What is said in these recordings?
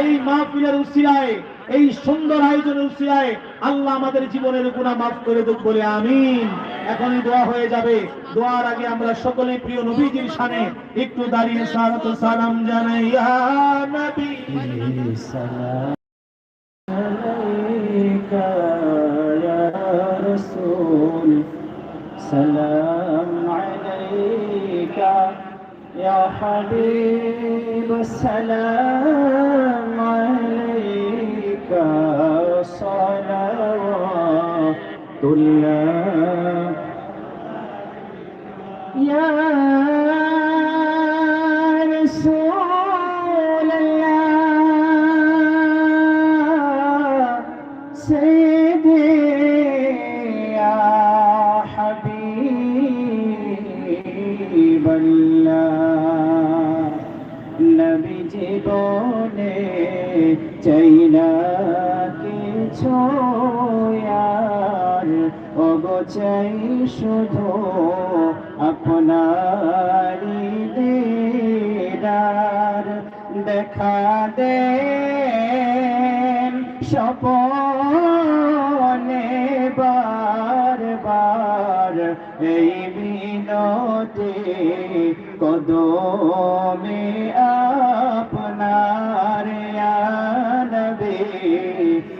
এই মাহফিলের উসিলায়, এই সুন্দর আয়োজনের উসিলায় আল্লাহ আমাদের জীবনের গুণা মাফ করে দেব বলে আমিন। এখনই দোয়া হয়ে যাবে। দোয়ার আগে আমরা সকলে প্রিয় নবীজির সানে একটু দাঁড়িয়ে সালাত সালাম জানাই। সালাম يا حبيب السلام عليك. صلوات الله. يا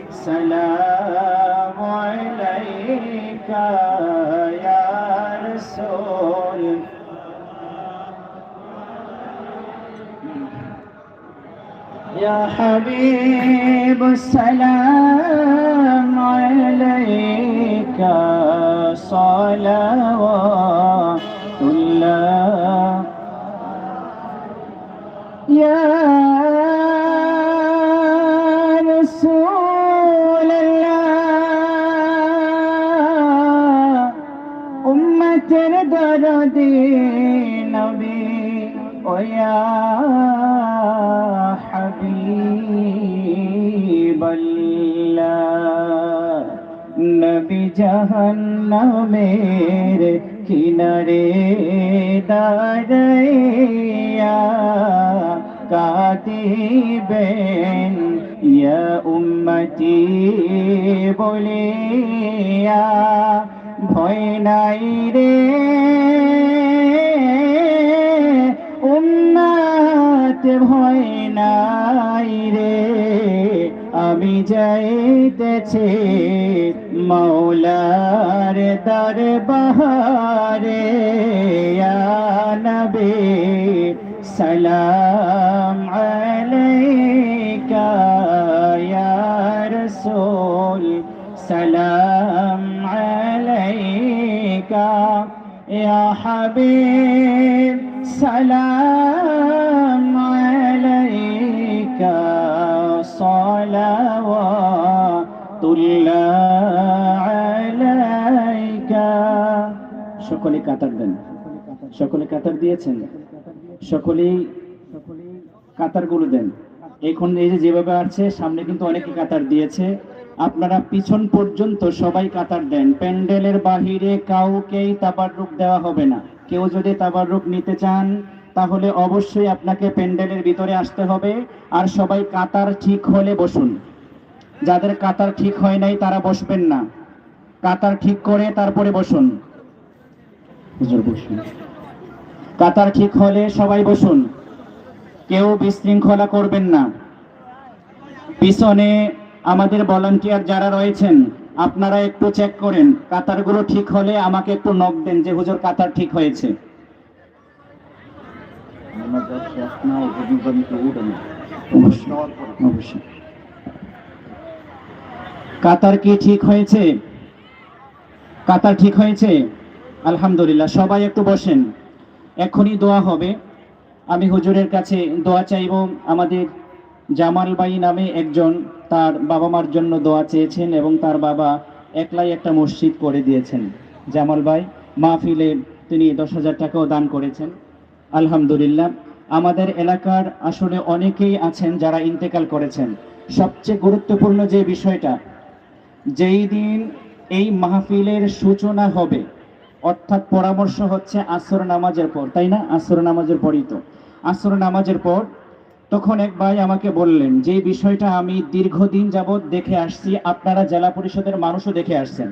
السلام عليك يا رسول. يا حبيب السلام عليك. صلوات নবী জাহান্নামের কিনারে দাঁড়াইয়া কাঁদিবেন, ইয়া উম্মতি বলিয়া। ভয় নাই রে উম্মত ভয় নাই রে আমি যাইতেছি মৌলার দরবারে, ইয়া নবী, সালাম আলাইকা, ইয়া রাসূল, সালাম আলাইকা, ইয়া হাবিব, সালাম সকলে কাতার দেন। সকলে কাতার দিয়েছেন। সকলেই কাতারগুলো দেন। এখন এই যে যেভাবে আছে সামনে কিন্তু অনেকে কাতার দিয়েছে। আপনারা পিছন পর্যন্ত সবাই কাতার দেন। প্যান্ডেলের বাহিরে কাউকেই তাবাররুক দেওয়া হবে না। কেউ যদি তাবাররুক নিতে চান, তাহলে অবশ্যই আপনাকে প্যান্ডেলের ভিতরে আসতে হবে। আর সবাই কাতার ঠিক হলে বসুন। যাদের কাতার ঠিক হয় নাই তারা বসবেন না। কাতার ঠিক করে তারপরে বসুন। কাতার ঠিক হলে সবাই বসুন। কেউ বিশৃঙ্খলা করবেন না। পিছনে আমাদের ভলান্টিয়ার যারা রয়েছেন আপনারা একটু চেক করেন। কাতারগুলো ঠিক হলে আমাকে একটু নক দেন যে হুজুর কাতার ঠিক হয়েছে। অবশ্যই, অবশ্যই। কাতার কি ঠিক হয়েছে? কাতার ঠিক হয়েছে? আলহামদুলিল্লাহ, সবাই একটু বসেন। এখনই দোয়া হবে। আমি হুজুরের কাছে দোয়া চাইব। আমাদের জামাল বাই নামে একজন তার বাবা মার জন্য দোয়া চেয়েছেন এবং তার বাবা একলাই একটা মসজিদ করে দিয়েছেন। জামাল ভাই, মাহফিলে তিনি দশ হাজার টাকাও দান করেছেন। আলহামদুলিল্লাহ, আমাদের এলাকার আসলে অনেকেই আছেন যারা ইন্তেকাল করেছেন। সবচেয়ে গুরুত্বপূর্ণ যে বিষয়টা যেই দিন এই মাহফিলের সূচনা হবে, অর্থাৎ পরামর্শ হচ্ছে আসর নামাজের পর, তাই না? আসর নামাজের পরই তো। আসর নামাজের পর তখন এক ভাই আমাকে বললেন, যে বিষয়টা আমি দীর্ঘদিন যাবৎ দেখে আসছি, আপনারা জেলা পরিষদের মানুষও দেখে আসছেন।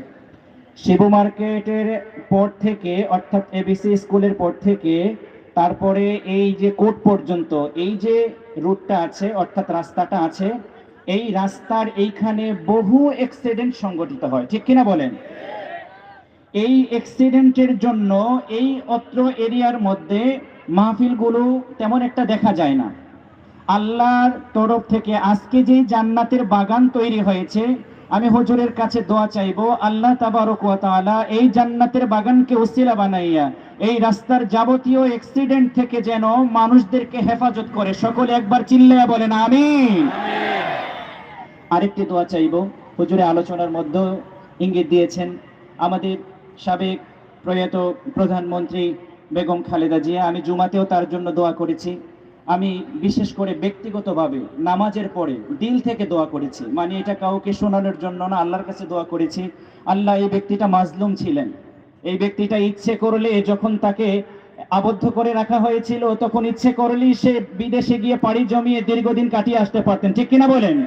শিবু মার্কেটের পর থেকে, অর্থাৎ এবিসি স্কুলের পর থেকে, তারপরে এই যে কোর্ট পর্যন্ত, এই যে রুটটা আছে, অর্থাৎ রাস্তাটা আছে এই রাস্তার এইখানে বহু অ্যাক্সিডেন্ট সংঘটিত হয়। ঠিক কিনা বলেন? এই অ্যাক্সিডেন্টের জন্য এই অত্র এরিয়ার মধ্যে মাহফিলগুলো তেমন একটা দেখা যায় না। আল্লাহর তরফ থেকে আজকে যে জান্নাতের বাগান তৈরি হয়েছে, আমি হুজুরের কাছে দোয়া চাইব, আল্লাহ তাবারক ওয়া এই জান্নাতের বাগানকে উসিলা বানাইয়া, এই রাস্তার যাবতীয় অ্যাক্সিডেন্ট থেকে যেন মানুষদেরকে হেফাজত করে, সকলে একবার চিল্লায়া বলেন, আমিন। আরেকটি দোয়া চাইব। হুজুরে আলোচনার মধ্যে ইঙ্গিত দিয়েছেন আমাদের সাবেক প্রয়াত প্রধানমন্ত্রী বেগম খালেদা জিয়া। আমি জুমাতেও তার জন্য দোয়া করেছি। আমি বিশেষ করে ব্যক্তিগতভাবে নামাজের পরে দিল থেকে দোয়া করেছি। মানে এটা কাউকে শোনানোর জন্য না, আল্লাহর কাছে দোয়া করেছি। আল্লাহ এই ব্যক্তিটা মাজলুম ছিলেন। এই ব্যক্তিটা ইচ্ছে করলে যখন তাকে আবদ্ধ করে রাখা হয়েছিল, তখন ইচ্ছে করলেই সে বিদেশে গিয়ে পাড়ি জমিয়ে দীর্ঘদিন কাটিয়ে আসতে পারতেন। ঠিক কিনা বলেন?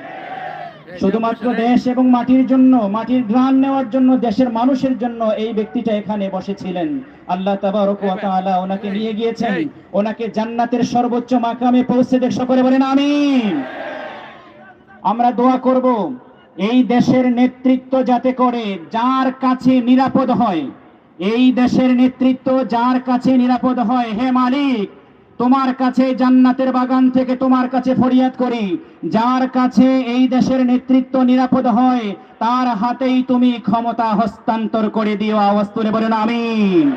শুধুমাত্র দেশ এবং মাটির জন্য মাটির ঘ্রাণ নেওয়ার জন্য দেশের মানুষের জন্য এই ব্যক্তিটা এখানে বসেছিলেন। আল্লাহ তাআলা ওনাকে নিয়ে গিয়েছেন। ওনাকে জান্নাতের সর্বোচ্চ মাকামে পৌঁছে দেখ সকলে বলেন আমিন। আমরা দোয়া করব এই দেশের নেতৃত্ব যাতে করে যার কাছে নিরাপদ হয় এই দেশের নেতৃত্ব যার কাছে নিরাপদ হয় হে মালিক তোমার কাছে জান্নাতের বাগান থেকে তোমার কাছে ফরিয়াদ করি। যার কাছে এই দেশের নেতৃত্ব নিরাপদ হয়, তার হাতেই তুমি ক্ষমতা হস্তান্তর করে দিও। আওয়াজ তুলে বলেন, আমিন।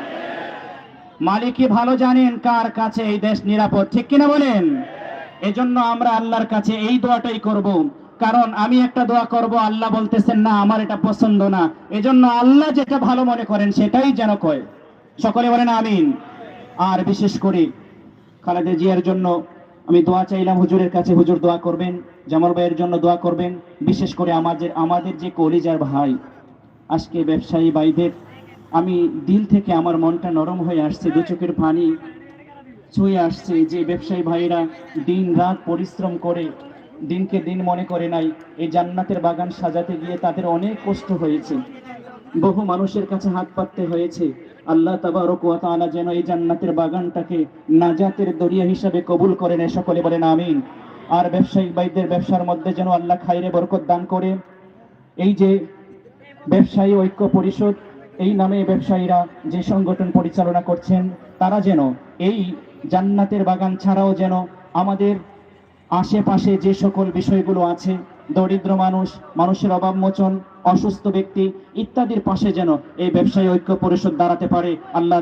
মালিকই ভালো জানেন কার কাছে এই দেশ নিরাপদ? ঠিক কিনা বলেন? এজন্য আমরা আল্লাহর কাছে এই দোয়াটাই করব। কারণ আমি একটা দোয়া করব, আল্লাহ বলতেছেন, না, আমার এটা পছন্দ না। এজন্য আল্লাহ যেটা ভালো মনে করেন, সেটাই যেন কয়। সকলে বলেন, আমিন। আর বিশেষ করে খালেদা জিয়ার জন্য আমি দোয়া চাইলাম, হুজুরের কাছে হুজুর দোয়া করবেন, জামাল ভাইয়ের জন্য দোয়া করবেন, বিশেষ করে আমাদের আমাদের যে কলিজার ভাই, আজকে ব্যবসায়ী ভাইদের, আমি দিল থেকে আমার মনটা নরম হয়ে আসছে, দু চোখের পানি ছুঁয়ে আসছে যে ব্যবসায়ী ভাইরা দিন রাত পরিশ্রম করে, দিনকে দিন মনে করে নাই, এই জান্নাতের বাগান সাজাতে গিয়ে তাদের অনেক কষ্ট হয়েছে। বহু মানুষের কাছে হাত পাততে হয়েছে। আল্লাহ তাবারক যেন এই জান্নাতের বাগানটাকে নাজাতের দরিয়া হিসাবে কবুল করেন সকলে বলেন আমিন। আর ব্যবসায়িক ভাইদের ব্যবসার মধ্যে যেন আল্লাহ খাইরে বরকত দান করে। এই যে ব্যবসায়ী ঐক্য পরিষদ, এই নামে ব্যবসায়ীরা যে সংগঠন পরিচালনা করছেন, তারা যেন এই জান্নাতের বাগান ছাড়াও যেন আমাদের আশেপাশে যে সকল বিষয়গুলো আছে, দরিদ্র মানুষ, মানুষের অভাব মোচন অসুস্থ ব্যক্তি ইত্যাদির পাশে যেন এই ব্যবসায়ী ঐক্য পরিষদ দাঁড়াতে পারে আল্লাহ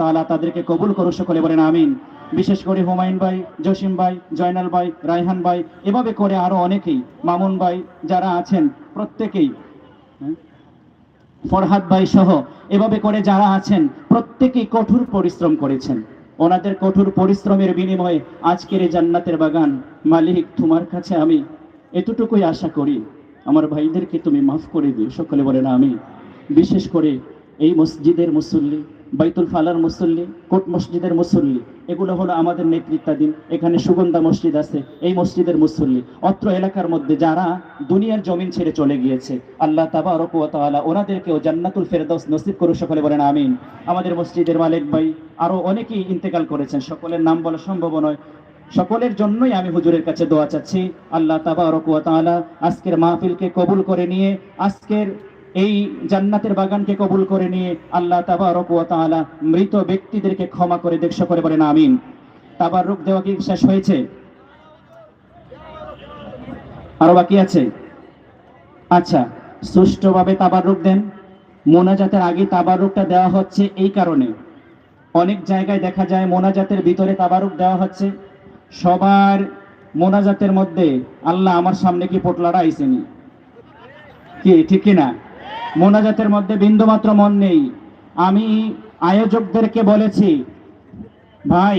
তাআলা তাদেরকে কবুল করো সকলে বলেন আমিন। বিশেষ করে হুমায়ুন ভাই জসিম ভাই জয়নাল ভাই রায়হান ভাই এভাবে করে আরও অনেকেই মামুন ভাই যারা আছেন প্রত্যেকেই হ্যাঁ, ফরহাদ ভাই সহ এভাবে করে যারা আছেন প্রত্যেকেই কঠোর পরিশ্রম করেছেন। ওনাদের কঠোর পরিশ্রমের বিনিময়ে আজকের এই জান্নাতের বাগান মালিক তোমার কাছে আমি এতটুকুই আশা করি। আমার ভাইদেরকে তুমি মাফ করে দিও। সকলে বলেন আমি বিশেষ করে এই মসজিদের মুসল্লি, বাইতুল ফালার মুসল্লি, কোট মসজিদের মুসল্লি, এগুলো হলো আমাদের নেতৃত্বাধীন, এখানে সুগন্ধা মসজিদ আছে, এই মসজিদের মুসল্লি। অত্র এলাকার মধ্যে যারা দুনিয়ার জমিন ছেড়ে চলে গিয়েছে, আল্লাহ তাবারক ওয়া তাআলা ওনাদেরকেও জান্নাতুল ফেরদাউস নসিব করুক, সকলে বলেন আমিন। আমাদের মসজিদের মালিক ভাই আরও অনেকেই ইন্তেকাল করেছেন, সকলের নাম বলা সম্ভব নয়। সকলের জন্যই আমি হুজুরের কাছে দোয়া চাচ্ছি। আল্লাহ তাবারক ওয়া তাআলা আজকের মাহফিলকে কবুল করে নিয়ে, আজকের এই জান্নাতের বাগানকে কবুল করে নিয়ে আল্লাহ তাবারক ওয়া তাআলা মৃত ব্যক্তিদেরকে ক্ষমা করে দেখ, সকলে বলেন আমিন। তাবারুক দেওয়া কি শেষ হয়েছে? আরও বাকি আছে? আচ্ছা সুষ্ঠুভাবে তাবারুক দেন। মোনাজাতের আগে তাবার তাবারুকটা দেওয়া হচ্ছে এই কারণে। অনেক জায়গায় দেখা যায় মোনাজাতের ভিতরে তাবারুক দেওয়া হচ্ছে। সবার মোনাজাতের মধ্যে আল্লাহ আমার সামনে কি পোটলাটা আইসেনি কি, ঠিক কি না? মোনাজাতের মধ্যে বিন্দুমাত্র মন নেই। আমি আয়োজকদেরকে বলেছি, ভাই,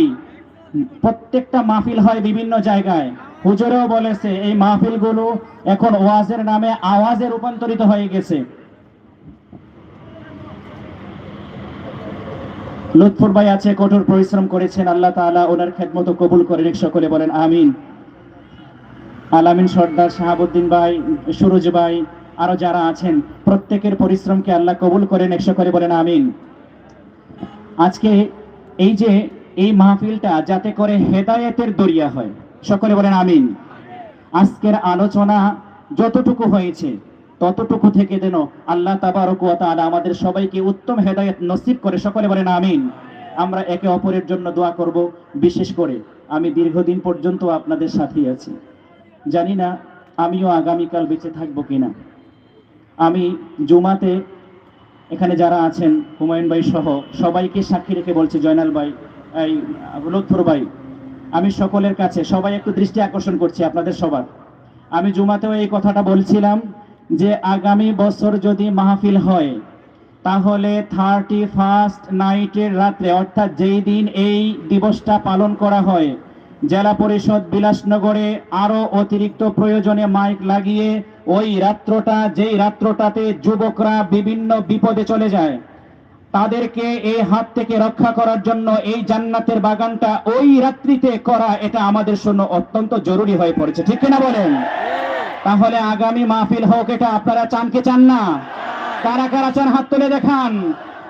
প্রত্যেকটা মাহফিল হয় বিভিন্ন জায়গায়। হুজুরেও বলেছে, এই মাহফিলগুলো এখন ওয়াজের নামে আওয়াজে রূপান্তরিত হয়ে গেছে। লুৎফুর ভাই আছে, কঠোর পরিশ্রম করেছেন, আল্লাহ তাআলা ওনার খেদমত কবুল করে নিক সকলে, বলেন আমিন। আলামিন সর্দার শাহাবুদ্দিন ভাই, সুরজ ভাই, আরও যারা আছেন, প্রত্যেকের পরিশ্রমকে আল্লাহ কবুল করেন একশো করে বলেন আমিন। আজকে এই যে এই মাহফিলটা যাতে করে হেদায়েতের দরিয়া হয়, সকলে, বলেন আমিন। আজকের আলোচনা যতটুকু হয়েছে ততটুকু থেকে যেন আল্লাহ তাবারক ওয়া আমাদের সবাইকে উত্তম হেদায়েত নসিব করে। সকলে বলেন আমিন। আমরা একে অপরের জন্য দোয়া করব, বিশেষ করে আমি দীর্ঘদিন পর্যন্ত আপনাদের সাথেই আছি। জানি না আমিও আগামীকাল বেঁচে থাকব কিনা। আমি জুমাতে এখানে যারা আছেন, হুমায়ুন ভাই সহ সবাইকে সাক্ষী রেখে বলছি, জয়নাল ভাই, এই লুৎফর ভাই, আমি সকলের কাছে সবাই একটু দৃষ্টি আকর্ষণ করছি আপনাদের সবার। আমি জুমাতেও এই কথাটা বলছিলাম যে আগামী বছর যদি মাহফিল হয়, তাহলে থার্টি ফার্স্ট নাইটের রাত্রে, অর্থাৎ যেই দিন এই দিবসটা পালন করা হয়, জেলা পরিষদ বিলাসনগরে আরও অতিরিক্ত প্রয়োজনে মাইক লাগিয়ে ওই রাত্রটা, যেই রাত্রটাতে যুবকরা বিভিন্ন বিপদে চলে যায়, তাদেরকে এই হাত থেকে রক্ষা করার জন্য এই জান্নাতের বাগানটা ওই রাত্রিতে করা, এটা আমাদের জন্য অত্যন্ত জরুরি হয়ে পড়েছে। ঠিক কিনা বলেন? তাহলে আগামী মাহফিল হোক এটা আপনারা চান কি চান না? কারা কারা চান হাত তুলে দেখান?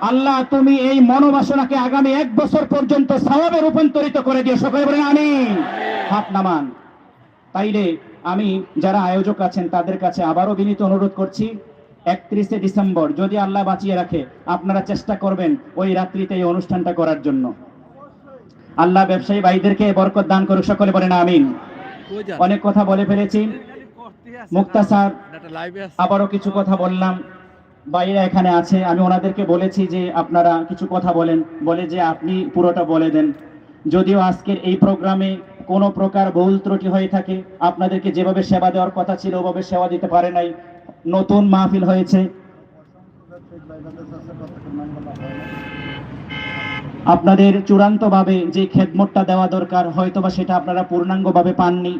আল্লাহ তুমি এই মনোবাসনাকে আগামী এক বছর পর্যন্ত সওয়াবে রূপান্তরিত করে দিও। সকলে বলেন আমি হাত নামান। তাইলে আমি যারা আয়োজক আছেন তাদের কাছে আবারও বিনীত অনুরোধ করছি একত্রিশে ডিসেম্বর যদি আল্লাহ বাঁচিয়ে রাখে আপনারা চেষ্টা করবেন ওই রাত্রিতে এই অনুষ্ঠানটা করার জন্য। আল্লাহ ব্যবসায়ী ভাইদেরকে বরকত দান করুক সকলে বলেন আমিন। অনেক কথা বলে ফেলেছি। মুক্তাসার আবারও কিছু কথা বললাম। বাইরে এখানে আছে আমি ওনাদেরকে বলেছি যে আপনারা কিছু কথা বলেন বলে যে আপনি পুরোটা বলে দেন। যদিও আজকের এই প্রোগ্রামে কোনো প্রকার ভুল ত্রুটি হয়ে থাকে আপনাদেরকে যেভাবে সেবা দেওয়ার কথা ছিল ওভাবে সেবা দিতে পারে নাই। নতুন মাহফিল হয়েছে। আপনাদের চূড়ান্তভাবে যে খেদমতটা দেওয়া দরকার হয়তোবা সেটা আপনারা পূর্ণাঙ্গভাবে পাননি।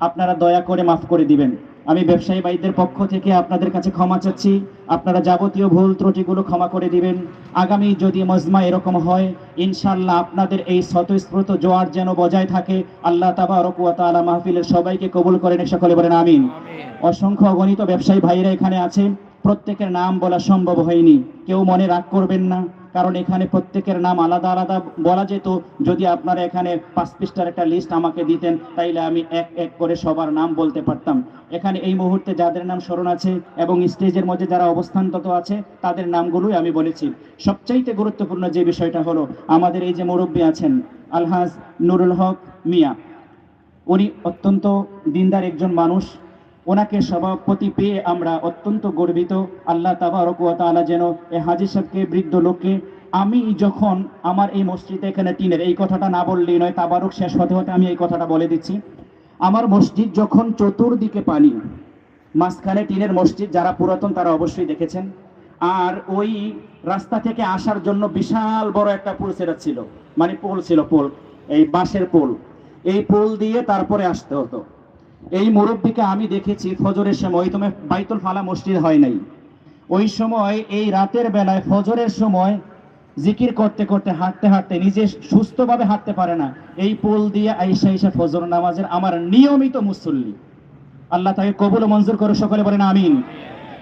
আপনারা দয়া করে মাফ করে দিবেন। আমি ব্যবসায়ী ভাইদের পক্ষ থেকে আপনাদের কাছে ক্ষমা চাচ্ছি। আপনারা যাবতীয় ভুল ত্রুটিগুলো ক্ষমা করে দিবেন। আগামী যদি মজমা এরকম হয় ইনশাল্লাহ আপনাদের এই স্বতঃস্ফূর্ত জোয়ার যেন বজায় থাকে আল্লাহ তাবারক ওয়া তাআলা মাহফিলের সবাইকে কবুল করেন সকলে বলেন আমিন। অসংখ্য অগণিত ব্যবসায়ী ভাইরা এখানে আছে প্রত্যেকের নাম বলা সম্ভব হয়নি। কেউ মনে রাগ করবেন না। কারণ এখানে প্রত্যেকের নাম আলাদা আলাদা বলা যেত। যদি আপনারা এখানে পাঁচ পৃষ্ঠার একটা লিস্ট আমাকে দিতেন, তাইলে আমি এক এক করে সবার নাম বলতে পারতাম। এখানে এই মুহূর্তে যাদের নাম স্মরণ আছে এবং স্টেজের মধ্যে যারা অবস্থানগত আছে, তাদের নামগুলোই আমি বলেছি। সবচাইতে গুরুত্বপূর্ণ যে বিষয়টা হলো, আমাদের এই যে মুরব্বী আছেন, আলহাজ নুরুল হক মিয়া। উনি অত্যন্ত দিনদার একজন মানুষ। ওনাকে সভাপতি পেয়ে আমরা অত্যন্ত গর্বিত। আল্লাহ তাবারক ওয়া যেন এই হাজি সাহেবকে, বৃদ্ধ লোককে, আমি যখন আমার এই মসজিদে এখানে টিনের এই কথাটা না বললেই নয়, তাবারক শেষ হতে হতে আমি এই কথাটা বলে দিচ্ছি। আমার মসজিদ যখন চতুর্দিকে পানি, মাঝখানে টিনের মসজিদ যারা পুরাতন তারা অবশ্যই দেখেছেন। আর ওই রাস্তা থেকে আসার জন্য বিশাল বড় একটা পুল সেটা ছিল মানে পোল ছিল পোল, এই বাঁশের পোল। এই পোল দিয়ে তারপরে আসতে হতো। এই মুরব্বীকে আমি দেখেছি ফজরের সময় তোমার বাইতুল ফালা মসজিদ হয় নাই। ওই সময়, এই রাতের বেলায় ফজরের সময় জিকির করতে করতে, হাঁটতে হাঁটতে, নিজে সুস্থভাবে হাঁটতে পারে না। এই পোল দিয়ে আইসা আইসা ফজর নামাজের আমার নিয়মিত মুসল্লি। আল্লাহ তাকে কবুল মঞ্জুর করে সকলে বলেন আমিন।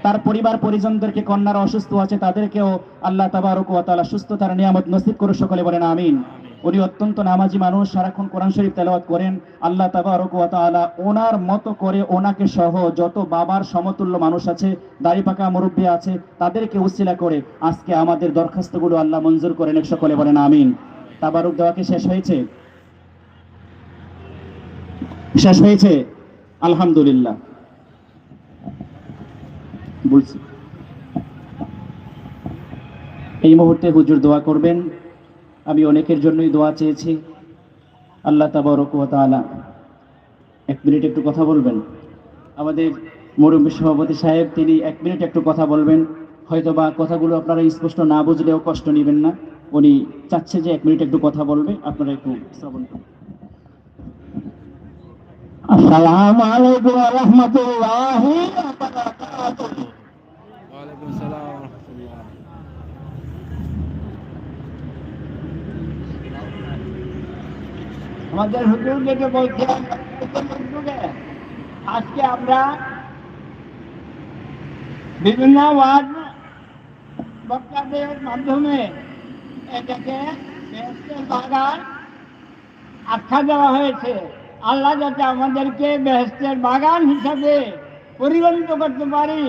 তার পরিবার, পরিজনদেরকে, কন্যারা অসুস্থ আছে, তাদেরকেও আল্লাহ তাবারক ওয়া তাআলা সুস্থতার নিয়ামত নসিব করে সকলে বলেন আমিন। উনি অত্যন্ত নামাজি মানুষ, সারাক্ষণ কোরআন শরীফ তেলাওয়াত করেন। আল্লাহ তাবারক ওয়া তাআলা ওনার মতো করে ওনাকে সহ যত বাবার সমতুল্য মানুষ আছে, দাড়ি পাকা মুরব্বী আছে, তাদেরকে উসিলা করে আজকে আমাদের দরখাস্তগুলো আল্লাহ মঞ্জুর করেন সকলে বলেন আমিন। তাবারক দেওয়া কি শেষ হয়েছে? শেষ হয়েছে? আলহামদুলিল্লাহ। বলছি এই মুহূর্তে হুজুর দোয়া করবেন। আমি অনেকের জন্যই দোয়া চেয়েছি। আল্লাহ তাবারক ওয়া তাআলা এক মিনিট একটু কথা বলবেন। আমাদের মুরব্বী সভাপতি সাহেব, তিনি এক মিনিট একটু কথা বলবেন। হয়তো বা কথাগুলো আপনারা স্পষ্ট না বুঝলেও কষ্ট নেবেন না। উনি চাচ্ছে যে এক মিনিট একটু কথা বলবে। আপনারা একটু শ্রবণ করুন। আসসালামু আলাইকুম রাহমাতুল্লাহি ওয়া বারাকাতুহু ওয়ালাইকুম আসসালাম ওয়া রাহমাতুল্লাহ আমাদের হুজুর যেটা বলছেন আজকে আমরা বিভিন্ন ওয়ার্ড বক্তাদের মাধ্যমে এটাকে বেহেশতের বাগান আখ্যা দেওয়া হয়েছে। আল্লাহ যাতে আমাদেরকে বেহেশতের বাগান হিসাবে পরিগণিত করতে পারি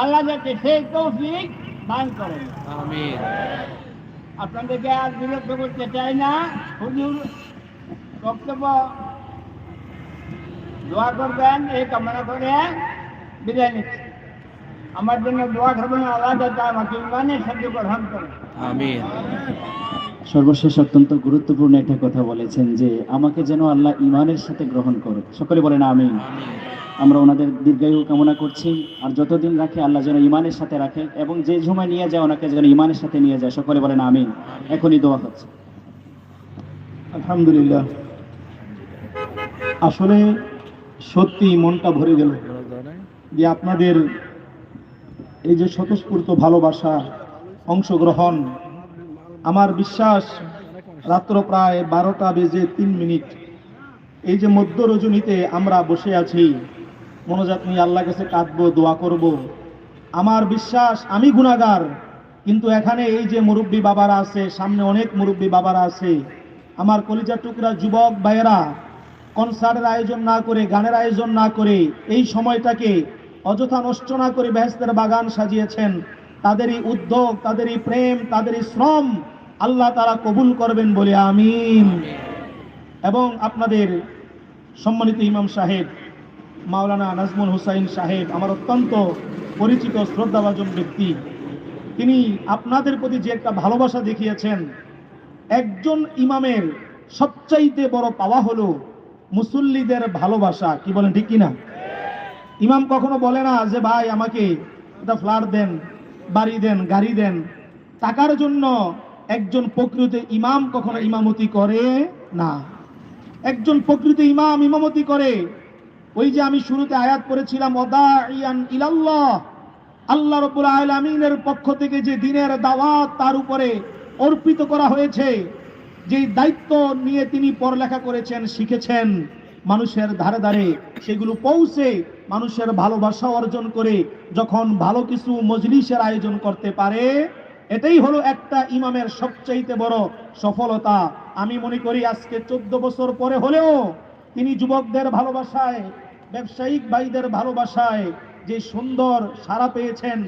আল্লাহ যাতে সেই তৌফিক দান করেন। আপনাদেরকে আর বিরক্ত করতে চাই না। হুজুর বক্তব্য দোয়া করবেন এই কামনা করে বিদায় নিচ্ছি। আমার জন্য দোয়া করবেন ইমানের সাথে গ্রহণ করেন আমিন। সর্বশেষ অত্যন্ত গুরুত্বপূর্ণ একটা কথা বলেছেন যে আমাকে যেন আল্লাহ ইমানের সাথে গ্রহণ করে। সকলে বলেন আমি আমিন। আমরা ওনাদের দীর্ঘায়ু কামনা করছি আর যতদিন রাখে আল্লাহ যেন ইমানের সাথে রাখে এবং যে ঝুমায় নিয়ে যায় ওনাকে যেন ইমানের সাথে নিয়ে যায়। সকলে বলেন আমিন। এখনই দোয়া হচ্ছে আলহামদুলিল্লাহ। আসলে সত্যি মনটা ভরে গেল যে আপনাদের এই যে স্বতঃস্ফূর্ত ভালোবাসা, অংশগ্রহণ, আমার বিশ্বাস রাত্র প্রায় বারোটা বেজে তিন মিনিট এই যে মধ্য রজনীতে আমরা বসে আছি, মনোজাত নিয়ে আল্লাহ কাছে কাঁদবো, দোয়া করব। আমার বিশ্বাস, আমি গুণাগার, কিন্তু এখানে এই যে মুরব্বী বাবারা আছে, সামনে অনেক মুরব্বী বাবারা আছে আমার কলিজা টুকরা যুবক ভাইয়েরা কনসার্টের আয়োজন না করে, গানের আয়োজন না করে, এই সময়টাকে অযথা নষ্ট না করে বেহেস্তের বাগান সাজিয়েছেন। তাদেরই উদ্যোগ, তাদেরই প্রেম, তাদেরই শ্রম আল্লাহ তারা কবুল করবেন বলে আমিন। এবং আপনাদের সম্মানিত ইমাম সাহেব, মাওলানা নাজমুল হুসাইন সাহেব, আমার অত্যন্ত পরিচিত, শ্রদ্ধাভাজন ব্যক্তি, তিনি আপনাদের প্রতি যে একটা ভালোবাসা দেখিয়েছেন, একজন ইমামের সবচাইতে বড় পাওয়া হলো মুসল্লিদের ভালোবাসা, কি বলেন, ঠিক কিনা? ইমাম কখনো বলে না যে, ভাই, আমাকে একটা ফ্ল্যাট দেন, বাড়ি দেন, গাড়ি দেন। টাকার জন্য একজন প্রকৃত ইমাম কখনো ইমামতি করে না। একজন প্রকৃত ইমাম ইমামতি করে। ওই যে আমি শুরুতে আয়াত ওদাইয়ান ইলাল্লাহ। আল্লাহ রব্বুল আলামিনের পক্ষ থেকে যে দিনের দাওয়াত তার উপরে অর্পিত করা হয়েছে। যে দায়িত্ব নিয়ে তিনি পড়ালেখা করেছেন, শিখেছেন, মানুষের ধারে ধারে, সেগুলো পৌঁছে মানুষের ভালোবাসা অর্জন করে যখন ভালো কিছু মজলিসের আয়োজন করতে পারে, এটাই হলো একটা ইমামের সবচাইতে বড় সফলতা। আমি মনে করি আজকে চোদ্দ বছর পরে হলেও তিনি যুবকদের ভালোবাসায়, ব্যবসায়িক ভাইদের ভালোবাসায় যে সুন্দর সাড়া পেয়েছেন,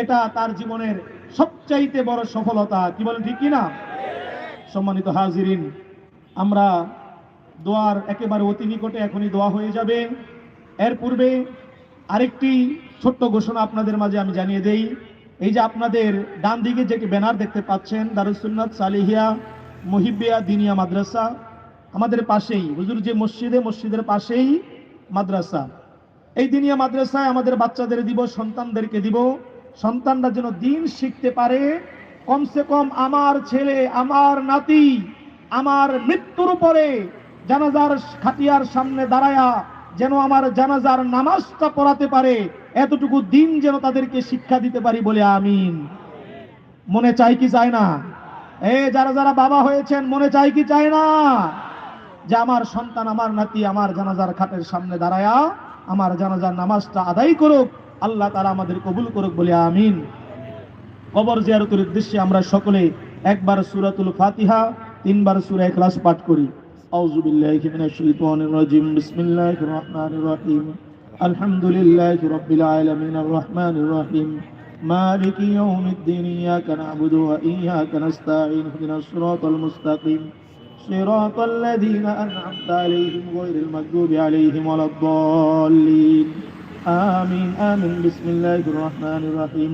এটা তার জীবনের সবচাইতে বড় সফলতা। কি বলেন, ঠিক কিনা? সম্মানিত হাজিরিন, আমরা দোয়ার একেবারে অতি নিকটে এখনই দোয়া হয়ে যাবে। এর পূর্বে আরেকটি ছোট্ট ঘোষণা আপনাদের মাঝে আমি জানিয়ে দেই। এই যে আপনাদের ডান দিকে যে ব্যানার দেখতে পাচ্ছেন দারুসুন্নাত সালিহিয়া মহিবিয়া দিনিয়া মাদ্রাসা, আমাদের পাশেই, হুজুর যে মসজিদে, মসজিদের পাশেই মাদ্রাসা। এই দিনিয়া মাদ্রাসায় আমাদের বাচ্চাদের দিব, সন্তানদেরকে দিব। সন্তানরা যেন দিন শিখতে পারে কমসে কম আমার ছেলে, আমার নাতি, আমার মৃত্যুর পরে জানাজার খাটিয়ার সামনে দাঁড়ায়া যেন আমার জানাজার নামাজটা পড়াতে পারে, এতটুকু দিন যেন তাদেরকে শিক্ষা দিতে পারি বলে আমিন। মনে চাই কি চায় না? এ, যারা যারা বাবা হয়েছেন, মনে চাই কি চায় না? যে আমার সন্তান, আমার নাতি, আমার জানাজার খাটের সামনে দাঁড়ায়া আমার জানাজার নামাজটা আদায় করুক, আল্লাহ তারা আমাদের কবুল করুক বলে আমিন। কবর জিয়ারতের উদ্দেশ্যে আমরা সকলে একবার সূরাতুল ফাতিহা তিনবার সূরা ইখলাস পাঠ করি আউযু বিল্লাহি মিনাশ শাইতানির রাজিম বিসমিল্লাহির রহমানির রহিম আলহামদুলিল্লাহি রাব্বিল আলামিন আর রহমানির রহিম مالك يوم الدين إياك نعبد وإياك نستعين اهدنا الصراط المستقيم صراط الذين أنعمت عليهم غير المغضوب عليهم ولا الضالين آمين آمين بسم الله الرحمن الرحيم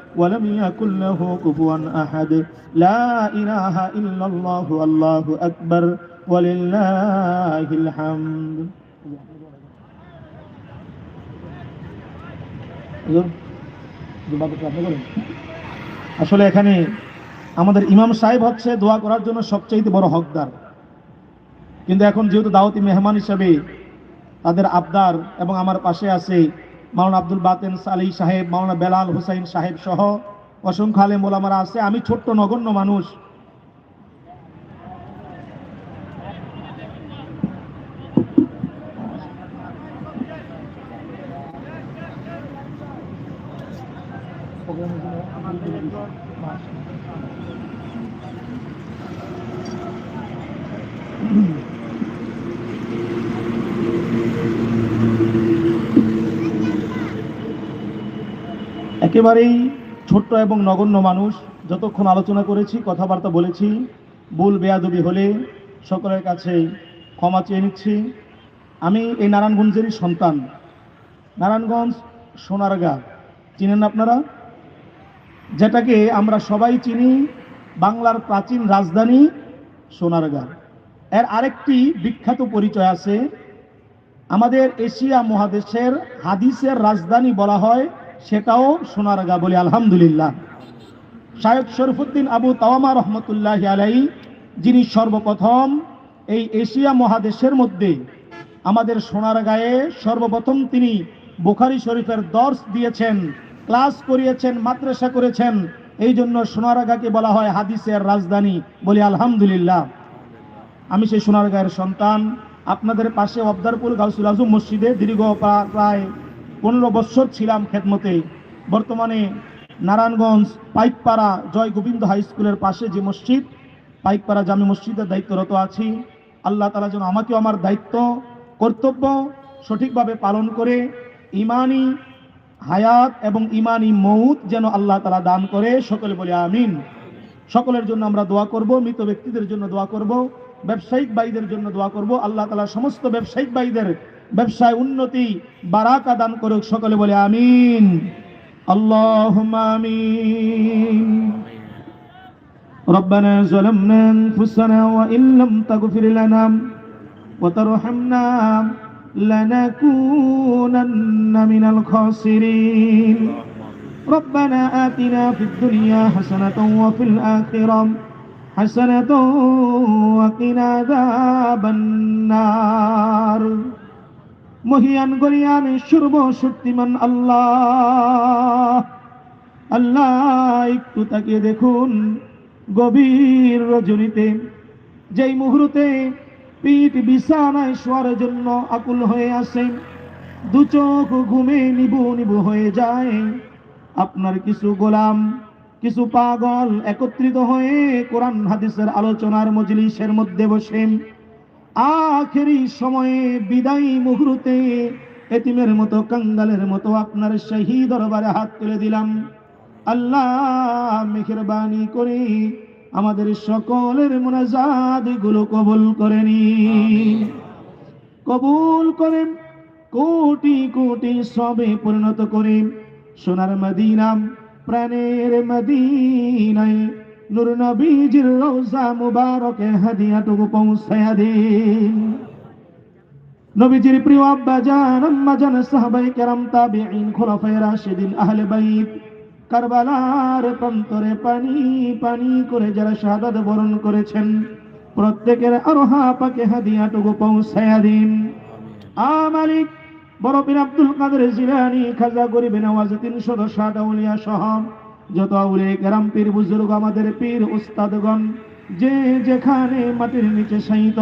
ولم يكن له كفوا أحد لا إله إلا الله الله أكبر ولله الحمد আসলে এখানে আমাদের ইমাম সাহেব হচ্ছে দোয়া করার জন্য সবচাইতে বড় হকদার কিন্তু এখন যেহেতু দাওয়াতি মেহমান হিসেবে তাদের আবদার এবং আমার পাশে আছে মাওলানা আব্দুল বাতেন সালি সাহেব মাওনা বেলাল হুসাইন সাহেব সহ অসংখ্য আলেম ওলামারা আছে। আমি ছোট্ট নগণ্য মানুষ। একেবারেই ছোট্ট এবং নগণ্য মানুষ যতক্ষণ আলোচনা করেছি, কথাবার্তা বলেছি, ভুল বেয়াদবি হলে সকলের কাছে ক্ষমা চেয়ে নিচ্ছি। আমি এই নারায়ণগঞ্জেরই সন্তান। নারায়ণগঞ্জ, সোনারগা। চিনেন আপনারা? যেটাকে আমরা সবাই চিনি, বাংলার প্রাচীন রাজধানী সোনারগা। এর আরেকটি বিখ্যাত পরিচয় আছে। আমাদের এশিয়া মহাদেশের হাদিসের রাজধানী বলা হয় সেটাও সোনারগা বলি, আলহামদুলিল্লাহ। শায়ক শরফুদ্দিন আবু তাওয়ামা রহমতুল্লাহ আলাই যিনি সর্বপ্রথম এই এশিয়া মহাদেশের মধ্যে আমাদের সোনারগাঁয়ে সর্বপ্রথম তিনি বুখারি শরীফের দর্শ দিয়েছেন, ক্লাস করিয়েছেন, মাদ্রাসা করেছেন। এই জন্য সোনারগাঁকে বলা হয় হাদিসের রাজধানী বলি, আলহামদুলিল্লাহ। আমি সেই সোনারগাঁয়ের সন্তান, আপনাদের পাশে অবদারপুর গাউসুল আজম মসজিদে দীর্ঘ প্রা- প্রায় পনেরো বৎসর ছিলাম খেদমতে। বর্তমানে নারায়ণগঞ্জ পাইকপাড়া জয় গোবিন্দ হাই স্কুলের পাশে যে মসজিদ, পাইকপাড়া জামি মসজিদের দায়িত্বরত আছি। আল্লাহ তালা যেন আমাকেও আমার দায়িত্ব, কর্তব্য সঠিকভাবে পালন করে ইমানি হায়াত এবং ইমানি মৌত যেন আল্লাহ তালা দান করে। সকলে বলে আমিন। সকলের জন্য আমরা দোয়া করব, মৃত ব্যক্তিদের জন্য দোয়া করব, ব্যবসায়িক ভাইদের জন্য দোয়া করব। আল্লাহ তালা সমস্ত ব্যবসায়িক ভাইদের ব্যবসায় উন্নতি বারাকা দান করুক সকলে বলে আমিন আল্লাহ আমিন ربنا ظلمنا أنفسنا وإن لم تغفر لنا وترحمنا لنكونن من الخاسرين ربنا آتنا في الدنيا حسنة وفي الآخرة حسنة وقنا عذاب النار মহিয়ান গরিয়ান সর্বশক্তিমান আল্লাহ। আল্লাহ, একটু তাকিয়ে দেখুন গভীর রজনীতে। যেই মুহূর্তে পিঠ বিছানায় শোয়ার জন্য আকুল হয়ে আসে, দু চোখ ঘুমে নিবু নিবু হয়ে যায়। আপনার কিছু গোলাম, কিছু পাগল একত্রিত হয়ে কোরআন, হাদিসের আলোচনার মজলিসের মধ্যে বসে। আখেরি সময়ে বিদায়ী মুহূর্তে এতিমের মতো কাঙ্গালের মতো আপনার সেই দরবারে হাত তুলে দিলাম। আল্লাহ মেহরবানি করে আমাদের সকলের মোনাজাতগুলো কবুল করে নিন। কবুল করেন কোটি কোটি সবে পরিণত করে সোনার মদিনাম প্রাণের মদিনায় নবীজির রোজা মুবারকে হাদিয়াটুকু দিন নবীজির প্রিয় আব্বা জান, আম্মা জান, সাহাবাই কেরাম, তাবিঈন রাশিদিন, আহলে বাইত, কারবালার প্রান্তরে পানি পানি করে যারা শাহাদাত বরণ করেছেন, প্রত্যেকের আরোহা পাকে হাদিয়াটুকু পৌঁছায়া দিন। আ বড় পীর আব্দুল কাদের জিলানি, খাজা গরিবে নওয়াজ ষাট আউলিয়া সহ যত আউলিয়া কেরাম পীর, বুজুর্গ আমাদের পীর, উস্তাদগণ, যে যেখানে মাটির নিচে শায়িত,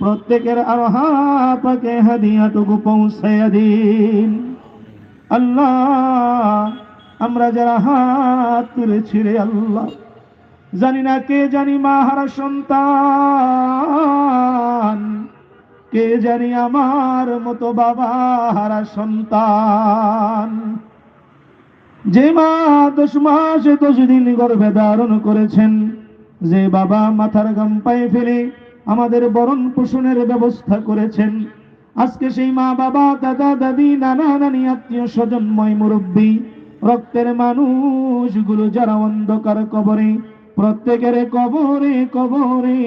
প্রত্যেকের আরোহা পাকে হাদিয়াটুকু পৌঁছায়া দিন। আল্লাহ, আমরা যারা হাত তুলেছি রে আল্লাহ, জানি না কে জানি মা হারা সন্তান, কে জানি আমার মতো বাবা হারা সন্তান। যে মা দশ মাসে দশ দিন গর্ভে ধারণ করেছেন, যে বাবা মাথার গাম পায়ে ফেলে আমাদের বরণ পোষণের ব্যবস্থা করেছেন। আজকে সেই মা বাবা, দাদা, দাদি, নানা, নানি, আত্মীয় স্বজনময় মুরব্বী, রক্তের মানুষগুলো যারা অন্ধকার কবরে, প্রত্যেকের কবরে কবরে